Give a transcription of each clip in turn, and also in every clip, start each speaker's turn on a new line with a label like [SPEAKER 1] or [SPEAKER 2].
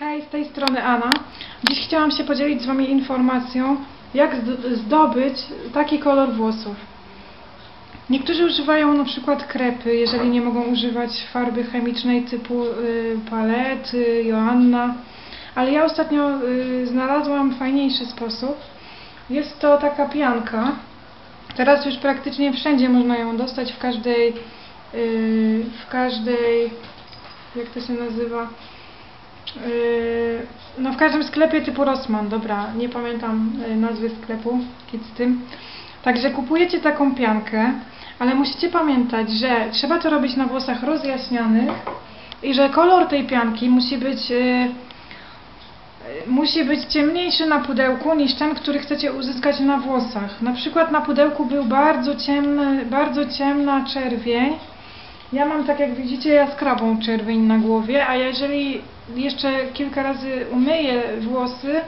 [SPEAKER 1] Hej, z tej strony Anna. Dziś chciałam się podzielić z Wami informacją, jak zd- zdobyć taki kolor włosów. Niektórzy używają na przykład krepy, jeżeli nie mogą używać farby chemicznej typu y, Joanna, ale ja ostatnio y, znalazłam fajniejszy sposób. Jest to taka pianka. Teraz już praktycznie wszędzie można ją dostać, w każdej, y, w każdej, jak to się nazywa? Yy, No w każdym sklepie typu Rossmann, dobra, nie pamiętam yy, nazwy sklepu, kit z tym. Także kupujecie taką piankę, ale musicie pamiętać, że trzeba to robić na włosach rozjaśnianych i że kolor tej pianki musi być yy, musi być ciemniejszy na pudełku niż ten, który chcecie uzyskać na włosach. Na przykład na pudełku był bardzo ciemny, bardzo ciemna czerwień. Ja mam, tak jak widzicie, jaskrawą czerwień na głowie, a jeżeli jeszcze kilka razy umyję włosy,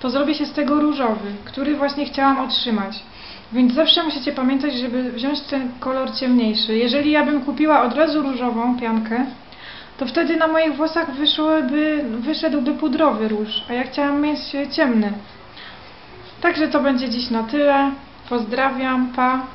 [SPEAKER 1] to zrobi się z tego różowy, który właśnie chciałam otrzymać. Więc zawsze musicie pamiętać, żeby wziąć ten kolor ciemniejszy. Jeżeli ja bym kupiła od razu różową piankę, to wtedy na moich włosach wyszłyby, wyszedłby pudrowy róż, a ja chciałam mieć ciemny. Także to będzie dziś na tyle. Pozdrawiam, pa.